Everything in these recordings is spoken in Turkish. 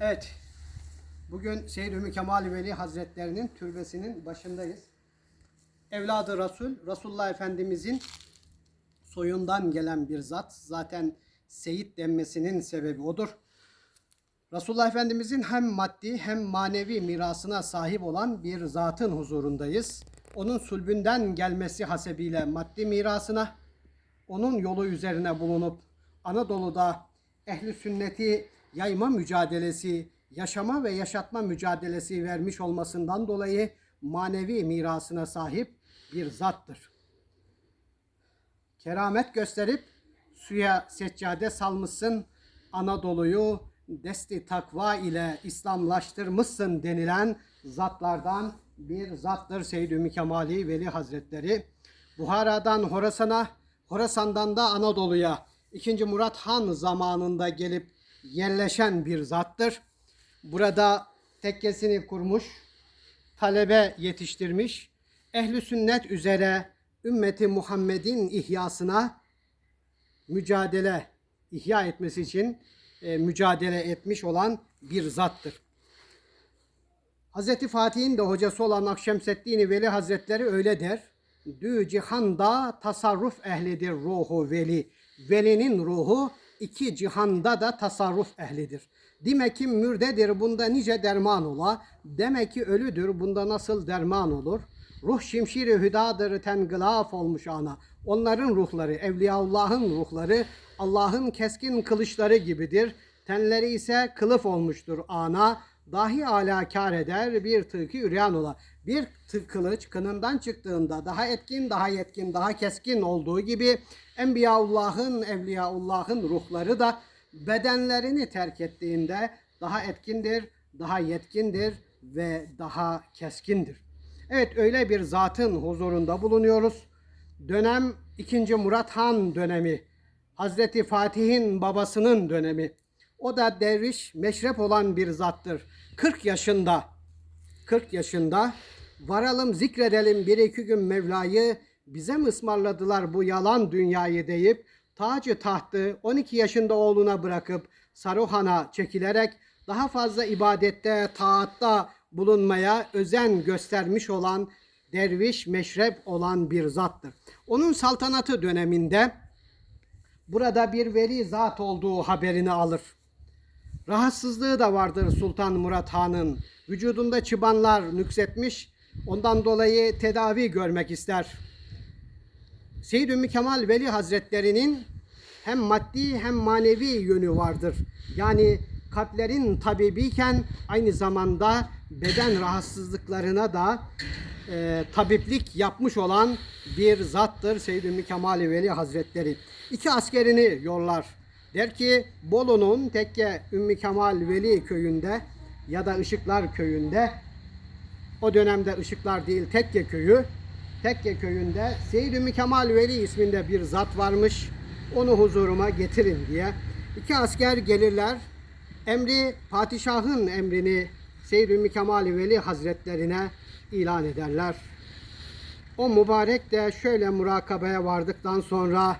Evet. Bugün Seyyid Ümmü Kemal Veli Hazretlerinin türbesinin başındayız. Evladı Resul, Resulullah Efendimizin soyundan gelen bir zat. Zaten Seyit denmesinin sebebi odur. Resulullah Efendimizin hem maddi hem manevi mirasına sahip olan bir zatın huzurundayız. Onun sulbünden gelmesi hasebiyle maddi mirasına, onun yolu üzerine bulunup Anadolu'da ehli sünneti yayma mücadelesi, yaşama ve yaşatma mücadelesi vermiş olmasından dolayı manevi mirasına sahip bir zattır. Keramet gösterip suya seccade salmışsın, Anadolu'yu desti takva ile İslamlaştırmışsın denilen zatlardan bir zattır Seyyid Ümmü Kemali Veli Hazretleri. Buhara'dan Horasan'a, Horasan'dan da Anadolu'ya 2. Murat Han zamanında gelip yerleşen bir zattır. Burada tekkesini kurmuş, talebe yetiştirmiş, ehli sünnet üzere ümmeti Muhammed'in ihyasına mücadele, ihya etmesi için e, mücadele etmiş olan bir zattır. Hazreti Fatih'in de hocası olan Akşemseddin Veli Hazretleri öyle der. Dü cihanda tasarruf ehlidir ruhu veli. Velinin ruhu iki cihanda da tasarruf ehlidir. Demek ki mürdedir bunda nice derman ola. Demek ki ölüdür bunda nasıl derman olur. Ruh şimşiri hüdadır tengılaf olmuş ana. Onların ruhları, Evliyaullah'ın ruhları Allah'ın keskin kılıçları gibidir. Tenleri ise kılıf olmuştur ana. Dahi ala kar eder bir tıki üryan ola. Bir tık kılıç kınından çıktığında daha etkin, daha yetkin, daha keskin olduğu gibi Enbiyaullah'ın, Evliyaullah'ın ruhları da bedenlerini terk ettiğinde daha etkindir, daha yetkindir ve daha keskindir. Evet öyle bir zatın huzurunda bulunuyoruz. Dönem 2. Murat Han dönemi. Hazreti Fatih'in babasının dönemi. O da derviş, meşrep olan bir zattır. 40 yaşında, 40 yaşında varalım zikredelim bir iki gün Mevla'yı bize mi ısmarladılar bu yalan dünyayı deyip tacı tahtı 12 yaşında oğluna bırakıp Saruhan'a çekilerek daha fazla ibadette, taatta bulunmaya özen göstermiş olan derviş, meşrep olan bir zattır. Onun saltanatı döneminde burada bir veli zat olduğu haberini alır. Rahatsızlığı da vardır Sultan Murat Han'ın. Vücudunda çıbanlar nüksetmiş. Ondan dolayı tedavi görmek ister. Seyyid Ümmü Kemal Veli Hazretleri'nin hem maddi hem manevi yönü vardır. Yani kalplerin tabibiyken aynı zamanda beden rahatsızlıklarına da e, tabiplik yapmış olan bir zattır Seyyid Ümmü Kemal Veli Hazretleri. İki askerini yollar. Der ki Bolu'nun Tekke Ümmü Kemal Veli köyünde ya da Işıklar köyünde o dönemde Işıklar değil Tekke köyü Tekke köyünde Seyyid Ümmü Kemal Veli isminde bir zat varmış. Onu huzuruma getirin diye. İki asker gelirler. Emri padişahın emrini Seyyid Ümmü Kemal Veli Hazretlerine ilan ederler. O mübarek de şöyle murakabeye vardıktan sonra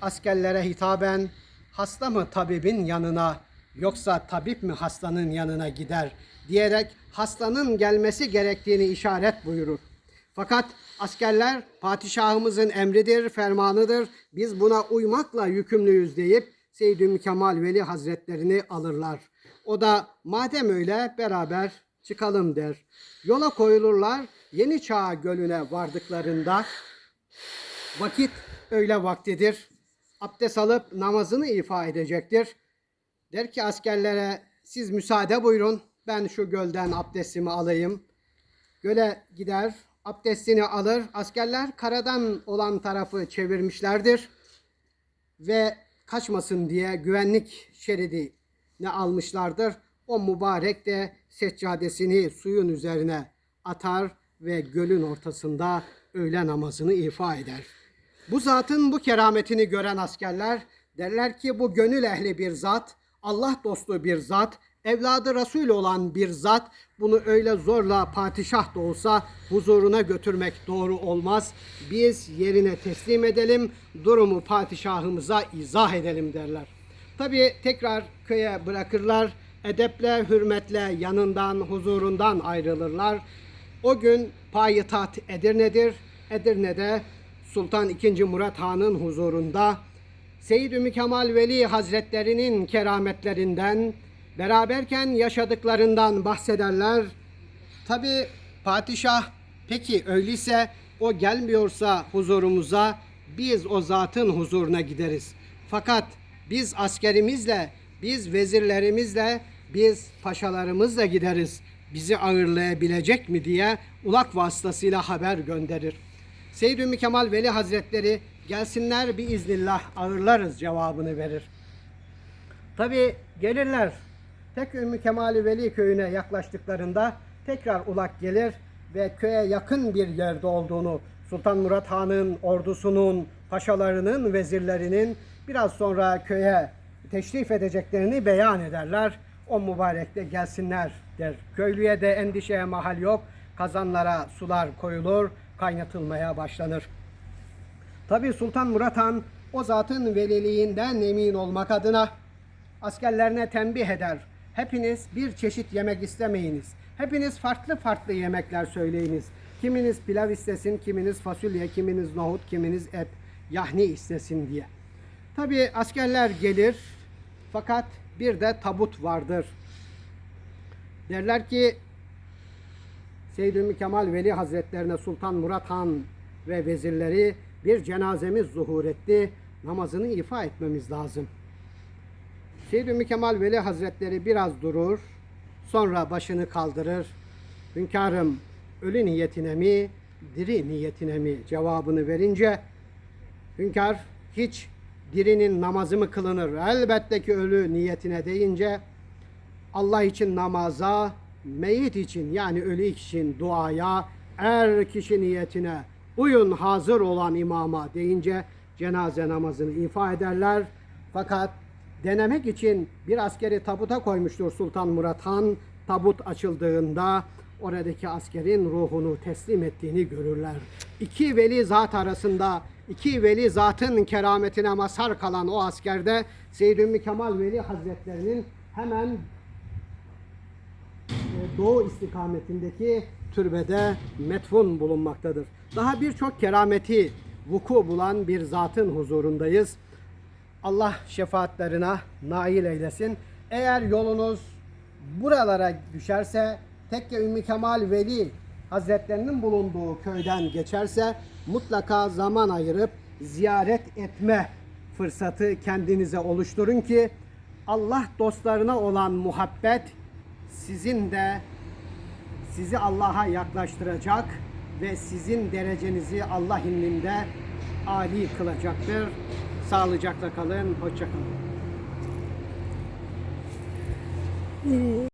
askerlere hitaben hasta mı tabibin yanına yoksa tabip mi hastanın yanına gider diyerek hastanın gelmesi gerektiğini işaret buyurur. Fakat askerler padişahımızın emridir, fermanıdır. Biz buna uymakla yükümlüyüz deyip Seyyid Ümmü Kemal Veli Hazretlerini alırlar. O da madem öyle beraber çıkalım der. Yola koyulurlar. Yeni Çağ Gölü'ne vardıklarında vakit öğle vaktidir. Abdest alıp namazını ifa edecektir. Der ki askerlere siz müsaade buyurun. Ben şu gölden abdestimi alayım. Göle gider, abdestini alır. Askerler karadan olan tarafı çevirmişlerdir. Ve kaçmasın diye güvenlik şeridini almışlardır. O mübarek de seccadesini suyun üzerine atar ve gölün ortasında öğle namazını ifa eder. Bu zatın bu kerametini gören askerler derler ki bu gönül ehli bir zat, Allah dostu bir zat, evladı Resul olan bir zat bunu öyle zorla padişah da olsa huzuruna götürmek doğru olmaz. Biz yerine teslim edelim, durumu padişahımıza izah edelim derler. Tabi tekrar köye bırakırlar. edeple, hürmetle yanından, huzurundan ayrılırlar. O gün payitaht Edirne'dir. Edirne'de Sultan II. Murat Han'ın huzurunda Seyyid Ümmü Kemal Veli Hazretlerinin kerametlerinden, beraberken yaşadıklarından bahsederler. Tabi padişah peki öyleyse o gelmiyorsa huzurumuza biz o zatın huzuruna gideriz. Fakat biz askerimizle, biz vezirlerimizle, biz paşalarımızla gideriz. Bizi ağırlayabilecek mi diye ulak vasıtasıyla haber gönderir. Seyyid Ümmü Kemal Veli Hazretleri gelsinler bir iznillah ağırlarız cevabını verir. Tabi gelirler. Tek Ümmü Kemal Veli köyüne yaklaştıklarında tekrar ulak gelir ve köye yakın bir yerde olduğunu Sultan Murat Han'ın ordusunun, paşalarının, vezirlerinin biraz sonra köye teşrif edeceklerini beyan ederler. O mübarek de gelsinler der. Köylüye de endişeye mahal yok. Kazanlara sular koyulur, kaynatılmaya başlanır. Tabi Sultan Murat Han o zatın veliliğinden emin olmak adına askerlerine tembih eder. Hepiniz bir çeşit yemek istemeyiniz. Hepiniz farklı farklı yemekler söyleyiniz. Kiminiz pilav istesin, kiminiz fasulye, kiminiz nohut, kiminiz et, yahni istesin diye. Tabi askerler gelir fakat bir de tabut vardır. Derler ki Seyyid Ümmü Kemal Veli Hazretlerine Sultan Murat Han ve vezirleri bir cenazemiz zuhur etti. Namazını ifa etmemiz lazım. Seyyid Ümmü Kemal Veli Hazretleri biraz durur. Sonra başını kaldırır. Hünkârım ölü niyetine mi, diri niyetine mi cevabını verince Hünkâr hiç dirinin namazı mı kılınır? Elbette ki ölü niyetine deyince Allah için namaza, meyit için yani ölü için duaya, er kişi niyetine uyun hazır olan imama deyince cenaze namazını ifa ederler. Fakat denemek için bir askeri tabuta koymuştur Sultan Murat Han. Tabut açıldığında oradaki askerin ruhunu teslim ettiğini görürler. İki veli zat arasında iki veli zatın kerametine mazhar kalan o askerde Seyyid Ümmü Kemal Veli Hazretlerinin hemen doğu istikametindeki türbede metfun bulunmaktadır. Daha birçok kerameti vuku bulan bir zatın huzurundayız. Allah şefaatlerine nail eylesin. Eğer yolunuz buralara düşerse Tekke Ümmü Kemal Veli Hazretlerinin bulunduğu köyden geçerse mutlaka zaman ayırıp ziyaret etme fırsatı kendinize oluşturun ki Allah dostlarına olan muhabbet sizin de sizi Allah'a yaklaştıracak ve sizin derecenizi Allah indinde âli kılacaktır. Sağlıcakla kalın, hoşça kalın.